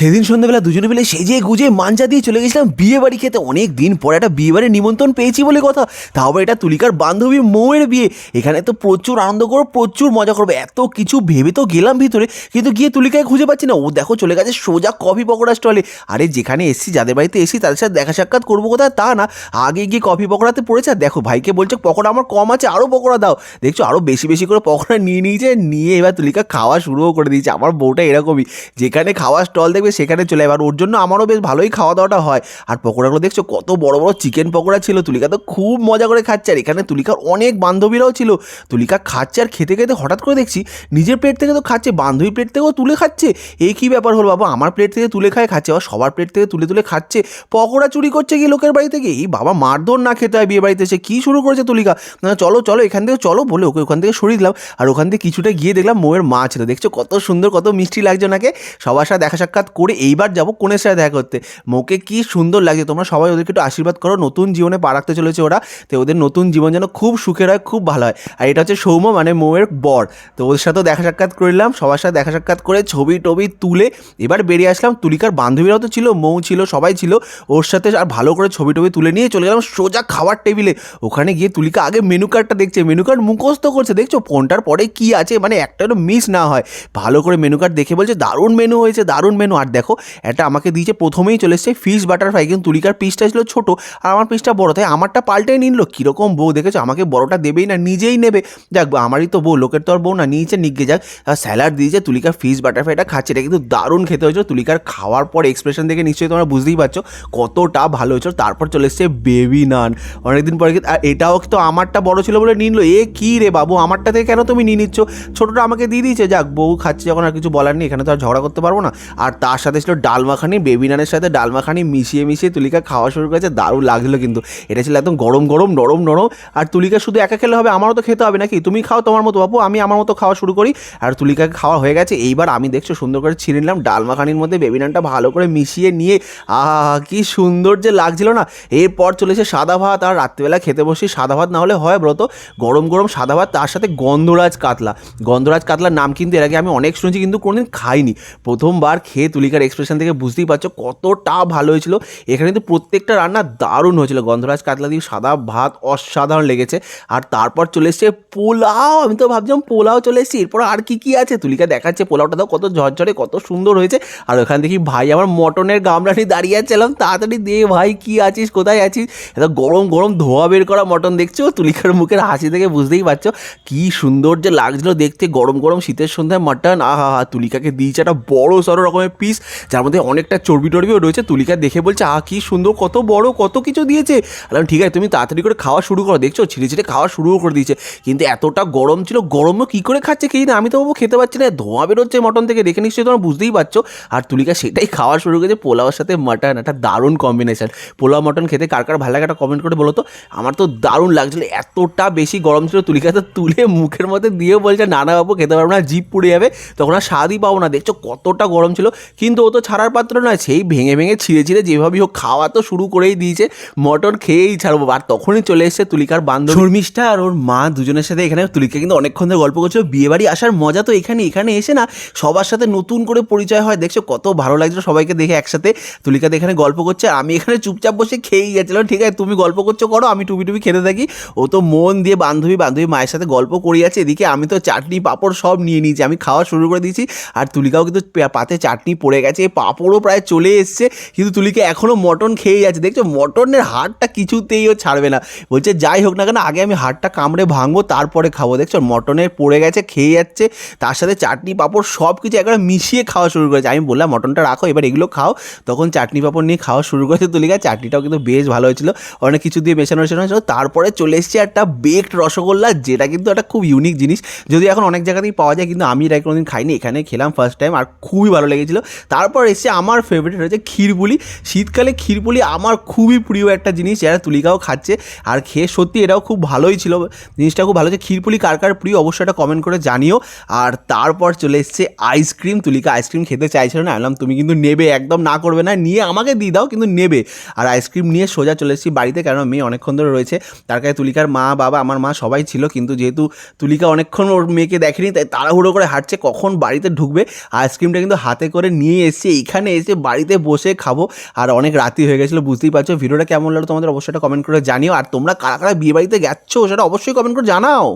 সেদিন সন্ধ্যাবেলা দুজনে মিলে সেজে গুজে মাঞ্জা দিয়ে চলে গেছিলাম বিয়ে বাড়ি খেতে। অনেক দিন পরে একটা বিয়ে বাড়ির নিমন্ত্রণ পেয়েছি বলে কথা। তাও এটা তুলিকার বান্ধবী মৌয়ের বিয়ে। এখানে তো প্রচুর আনন্দ করব প্রচুর মজা করব। এত কিছু ভেবে তো গেলাম ভিতরে, কিন্তু গিয়ে তুলিকায় খুঁজে পাচ্ছি না। ও দেখো চলে গেছে সোজা কফি পকোড়া স্টলে আরে যেখানে এসছি, যাদের বাড়িতে এসি তাদের সাথে দেখা সাক্ষাৎ করব কোথায়? তা না। আগে গিয়ে কফি পকোড়াতে পড়েছে। আর দেখো ভাইকে বলছে, পকোড়া আমার কম আছে আরও পকোড়া দাও। দেখছ আরও বেশি বেশি করে পকোড়া নিয়ে নিয়েছে, নিয়ে এবার তুলিকা খাওয়া শুরুও করে দিয়েছে। আমার বউটা এরকমই। যেখানে খাওয়া স্টল দেখবে সেখানে চলে এবার ওর জন্য আমারও বেশ ভালোই খাওয়া দাওয়াটা হয়। আর পকোড়াগুলো দেখছ, কত বড় বড় চিকেন পকোড়া ছিল। তুলিকা তো খুব মজা করে খাচ্ছে। আর এখানে তুলিকার অনেক বান্ধবীরাও ছিল। তুলিকা খাচ্ছে আর খেতে খেতে হঠাৎ করে দেখছি, নিজের প্লেট থেকে তো খাচ্ছে বান্ধবী প্লেট থেকেও তুলে খাচ্ছে। এই কী ব্যাপার হলো বাবা? আমার প্লেট থেকে তুলে খায়, খাচ্ছে। আবার সবার প্লেট থেকে তুলে তুলে খাচ্ছে। পকোড়া চুরি করছে কি লোকের বাড়ি থেকে? এই বাবা মারধর না খেতে হয় বিয়ে বাড়িতে সে কী শুরু করেছে তুলিকা? না, চলো চলো, এখান থেকে চলো বলে ওকে ওখান থেকে সরিয়ে দিলাম। আর ওখান থেকে কিছুটা গিয়ে দেখলাম মোয়ের মা ছিল দেখছ কত সুন্দর, কত মিষ্টি লাগছে ওনাকে। সবার সাথে দেখা সাক্ষাৎ করে এইবার যাব কোনের সাথে দেখা করতে। মোকে কি সুন্দর লাগছে। তোমরা সবাই ওদেরকে একটু আশীর্বাদ করো। নতুন জীবনে পা রাখতে চলেছে ওরা। তো ওদের নতুন জীবন যেন খুব সুখের হয়, খুব ভালো হয়। আর এটা হচ্ছে সৌম্য মানে মৌয়ের বর। তো ওদের সাথেও দেখা সাক্ষাৎ করলাম সবার সাথে দেখা সাক্ষাৎ করে ছবি টবি তুলে এবার বেরিয়ে আসলাম। তুলিকার বান্ধবীরাও তো ছিল, মৌ ছিল, সবাই ছিল। ওর সাথে আর ভালো করে ছবি টবি তুলে নিয়ে চলে গেলাম সোজা খাওয়ার টেবিলে। ওখানে গিয়ে তুলিকা আগে মেনু কার্ডটা দেখছে। মেনু কার্ড মুখস্থ করছে। দেখছ? ফোনটার পরে কি আছে? মানে একটা মিস না হয়। ভালো করে মেনু কার্ড দেখে বলছে, দারুণ মেনু হয়েছে, দারুণ মেনু আর দেখো এটা আমাকে দিয়েছে, প্রথমেই চলে এসছে ফিশ বাটার ফ্রাই কিন্তু তুলিকার পিসটা ছিল ছোটো আর আমার পিসটা বড়, তাই আমারটা পাল্টাই নিল। কীরকম বউ, দেখেছ? আমাকে বড়টা দেবেই না, নিজেই নেবে। যাক, আমারই তো বউ, লোকের তো আর বউ না, নিয়েছে নিগে যাক। স্যালাড দিয়েছে, তুলিকার ফিশ বাটার ফ্রাইটা খাচ্ছে, এটা কিন্তু দারুণ খেতে হয়েছিল। তুলিকার খাওয়ার পর এক্সপ্রেশন দেখে নিশ্চয়ই তোমরা বুঝতেই পারছ কতটা ভালো হয়েছিল। তারপর চলে এসছে বেবি নান অনেকদিন পরে আর এটাও তো আমারটা বড় ছিল বলে নিল। এ কী রে বাবু, আমারটা থেকে কেন তুমি নিয়ে নিচ্ছ? ছোটোটা আমাকে দিয়ে দিয়েছে। যাক, বউ খাচ্ছে যখন আর কিছু বলার নেই, এখানে তো আর ঝগড়া করতে পারব না। আর তার সাথে ছিল ডাল মাখানি বেবি নানের সাথে ডাল মাখানি মিশিয়ে মিশিয়ে তুলিকা খাওয়া শুরু করেছে, দারুণ লাগছিল কিন্তু। এটা ছিল একদম গরম গরম, নরম নরম। আর তুলিকা শুধু একা খেলে হবে, আমারও তো খেতে হবে নাকি? তুমি খাও তোমার মতো বাবু আমি আমার মতো খাওয়া শুরু করি। আর তুলিকাকে খাওয়া হয়ে গেছে, এইবার আমি দেখছ সুন্দর করে ছিঁড়ে নিলাম ডাল মাখানির মধ্যে বেবি নানটা ভালো করে মিশিয়ে নিয়ে, আহা, কি সুন্দর যে লাগছিল না। এরপর চলেছে সাদা ভাত, আর রাত্রিবেলা খেতে বসি, সাদা ভাত না হলে হয় ব্রত। গরম গরম সাদা ভাত, তার সাথে গন্ধরাজ কাতলা। গন্ধরাজ কাতলার নাম কিন্তু এর আগে আমি অনেক শুনেছি, কিন্তু কোনোদিন খাইনি। প্রথমবার খেয়ে তুলিকার এক্সপ্রেশন থেকে বুঝতেই পারছ কতটা ভালো হয়েছিল। এখানে কিন্তু প্রত্যেকটা রান্না দারুণ হয়েছিল। গন্ধরাজ, কাতলা দিয়ে সাদা ভাত অসাধারণ লেগেছে। আর তারপর চলে এসছে পোলাও। আমি তো ভাবছিলাম পোলাও চলে এসেছি, এরপর আর কি কি আছে? তুলিকা দেখাচ্ছে পোলাওটা তো কত ঝরঝরে, কত সুন্দর হয়েছে। আর ওখান দেখি ভাই আমার মটনের গামলা নিয়ে দাঁড়িয়ে আছিলাম তাড়াতাড়ি দে ভাই, কি আছিস? কোথায় আছিস? এত গরম গরম ধোয়া বের করা মটন দেখছ? তুলিকার মুখের হাসি থেকে বুঝতেই পারছ কি সুন্দর যে লাগছিল দেখতে। গরম গরম শীতের সন্ধ্যায় মটন, আহা হা, তুলিকাকে দিয়েছে একটা বড় সড়ো রকমের পিস। যার মধ্যে অনেকটা চর্বি টর্বিও রয়েছে। তুলিকা দেখে বলছে, আহ, কি সুন্দর, কত বড়, কত কিছু দিয়েছে। আলাম ঠিক আছে, তুমি তাড়াতাড়ি করে খাওয়া শুরু করো। দেখছ ছিঁড়ে ছিঁড়ে খাওয়া শুরুও করে দিয়েছে। কিন্তু এতটা গরম ছিল, গরমও কী করে খাচ্ছে কি না আমি তো বাবু খেতে পারছি না। ধোঁয়া বেরোচ্ছে মটন থেকে। দেখে নিশ্চয়ই তোমরা বুঝতেই পারছ। আর তুলিকা সেটাই খাওয়া শুরু করেছে পোলাওয়ের সাথে মাটন। একটা দারুণ কম্বিনেশন পোলাও, মটন খেতে কার কার ভালো লাগে একটা কমেন্ট করে বলো তো। আমার তো দারুণ লাগছিল, এতটা বেশি গরম ছিল, তুলিকা তো তুলে মুখের মধ্যে দিয়ে বলছে নানা বাবু, খেতে পারব না জিপ পুড়ে যাবে। তখন আর স্বাদই পাবো না। দেখছ, কতটা গরম ছিল। কিন্তু ও তো ছাড়ার পাত্র নয়, সেই ভেঙে ভেঙে ছিঁড়ে ছিঁড়ে যেভাবেই হোক খাওয়া তো শুরু করেই দিয়েছে, মটন খেয়েই ছাড়বো। আর তখনই চলে এসেছে তুলিকার বান্ধব। শর্মিষ্ঠা আর ওর মা দুজনের সাথে এখানে, তুলিকা কিন্তু অনেকক্ষণ ধরে গল্প করছিল। বিয়ে বাড়ি আসার মজা তো এখানে এখানে এসে না সবার সাথে নতুন করে পরিচয় হয়। দেখছ কত ভালো লাগছিল সবাইকে দেখে একসাথে। তুলিকাতে এখানে গল্প করছে আমি এখানে চুপচাপ বসে খেয়েই যাচ্ছিলাম। ঠিক আছে, তুমি গল্প করছ, করো, আমি টুপি টুপি খেতে থাকি। ও তো মন দিয়ে বান্ধবী বান্ধবী মায়ের সাথে গল্প করি আছে এদিকে আমি তো চাটনি, পাঁপড় সব নিয়ে নিয়েছি। আমি খাওয়া শুরু করে দিয়েছি। আর তুলিকাও কিন্তু পাতে চাটনি পড়ে গেছে পাঁপড়ও প্রায় চলে এসছে, কিন্তু তুলিকা এখনও মটন খেয়েই আছে। দেখছ, মটনের হাড়টা কিছুতেই ও ছাড়বে না। বলছে, যাই হোক না কেন, আগে আমি হাড়টা কামড়ে ভাঙবো, তারপরে খাব। দেখছ, মটনের পড়ে গেছে, খেয়ে যাচ্ছে, তার সাথে চাটনি, পাঁপড় সব কিছু একবারে মিশিয়ে খাওয়া শুরু করেছে। আমি বললাম, মটনটা রাখো, এবার এগুলো খাও। তখন চাটনি, পাঁপড় নিয়ে খাওয়া শুরু করেছে তুলিকা। চাটনিটাও কিন্তু বেশ ভালো হয়েছিল। অনেক কিছু দিয়ে মেশানো মেশানো হয়েছিল। তারপরে চলে এসছে একটা বেকড রসগোল্লা, যেটা কিন্তু একটা খুব ইউনিক জিনিস। যদি এখন অনেক জায়গাতেই পাওয়া যায়, কিন্তু আমি এটা কোনোদিন খাইনি এখানে খেলাম ফার্স্ট টাইম আর খুবই ভালো লেগেছিল। তারপর এসছে আমার ফেভারিট হচ্ছে ক্ষীরপুলি। শীতকালে ক্ষীরপুলি আমার খুবই প্রিয় একটা জিনিস যারা তুলিকাও খাচ্ছে। আর খেয়ে সত্যি এটাও খুব ভালোই ছিল। জিনিসটা খুব ভালো হচ্ছে ক্ষীরপুলি কার কার প্রিয় অবশ্যই একটা কমেন্ট করে জানিও। আর তারপর চলে এসছে আইসক্রিম তুলিকা আইসক্রিম খেতে চাইছিল না। বললাম, তুমি কিন্তু নেবে, একদম না করবে না। নিয়ে আমাকে দিয়ে দাও, কিন্তু নেবে। আর আইসক্রিম নিয়ে সোজা চলে এসেছি বাড়িতে। কারণ মেয়ে অনেকক্ষণ ধরে রয়েছে। তার কাছে তুলিকার মা, বাবা, আমার মা সবাই ছিল। কিন্তু যেহেতু তুলিকা অনেকক্ষণ ওর মেয়েকে দেখেনি, তাই তাড়াহুড়ো করে হাঁটছে। কখন বাড়িতে ঢুকবে? আইসক্রিমটা কিন্তু হাতে করে নিয়ে নিয়ে এসেছি এখানে এসে বাড়িতে বসে খাব। আর অনেক রাতি হয়ে গেছিল, বুঝতেই পারছ। ভিডিওটা কেমন লাগল তোমাদের অবশ্যই কমেন্ট করে জানিও। আর তোমরা কারা কারা বিয়ে বাড়িতে গেছো, সেটা অবশ্যই কমেন্ট করে জানাও।